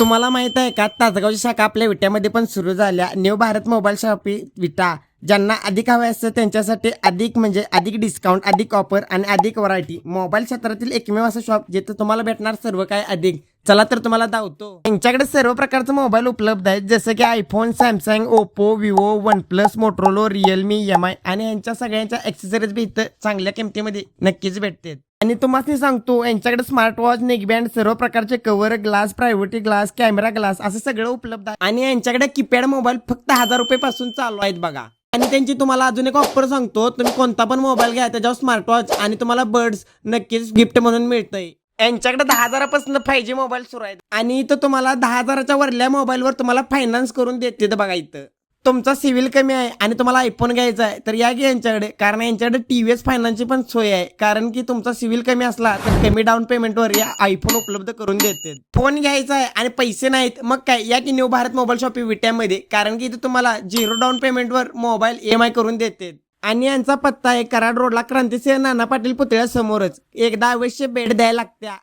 तुम्हाला माहीत आहे का? तासगावची शाखा आपल्या विट्यामध्ये पण सुरू झाल्या. New Bharat mobile shoppe Vita ज्यांना अधिक हवे असतं त्यांच्यासाठी अधिक म्हणजे अधिक डिस्काउंट अधिक ऑफर आणि अधिक व्हरायटी मोबाईल क्षेत्रातील एकमेव असं शॉप जिथे तुम्हाला भेटणार सर्व काय अधिक. चला तर तुम्हाला दावतो. त्यांच्याकडे सर्व प्रकारचे मोबाईल उपलब्ध आहेत. जसं की iPhone Samsung Oppo Vivo OnePlus Motorola Realme M I आणि यांच्या सगळ्यांच्या ऍक्सेसरीज बी इथं चांगल्या किमतीमध्ये नक्कीच भेटतात. आणि तुम्हाला सांगतो यांच्याकडे स्मार्ट वॉच नेकबँड सर्व प्रकारचे cover glass privacy glass camera glass असं सगळं उपलब्ध आहे. आणि यांच्याकडे कीपॅड मोबाईल फक्त हजार रुपये पासून चालू आहेत बघा. आणि त्यांची तुम्हाला अजून एक ऑफर सांगतो तुम्ही कोणता पण मोबाईल घ्या त्याच्यावर स्मार्ट वॉच आणि तुम्हाला बर्ड्स नक्कीच गिफ्ट म्हणून मिळतंय. यांच्याकडे दहा हजारापासून फाय जी मोबाईल सुरू आहेत. आणि इथं तुम्हाला दहा हजाराच्या वरल्या मोबाईलवर तुम्हाला फायनान्स करून देते बघा इथं. तुमचा सिव्हिल कमी आहे आणि तुम्हाला आयफोन घ्यायचा आहे तर या की यांच्याकडे. कारण यांच्याकडे टी व्ही एस फायनान्सची पण सोय आहे. कारण की तुमचा सिव्हिल कमी असला तर कमी डाऊन पेमेंटवर या आयफोन उपलब्ध करून देते. फोन घ्यायचा आहे आणि पैसे नाहीत मग काय? या की न्यू भारत मोबाईल शॉपिंग विट्यामध्ये कारण की इथे तुम्हाला झिरो डाऊन पेमेंटवर मोबाईल एम आय करून देते. आणि यांचा पत्ता आहे कराड रोडला क्रांतीसिंह नाना पाटील पुतळ्या समोरच एकदा अवश्य भेट द्यायला लागत्या.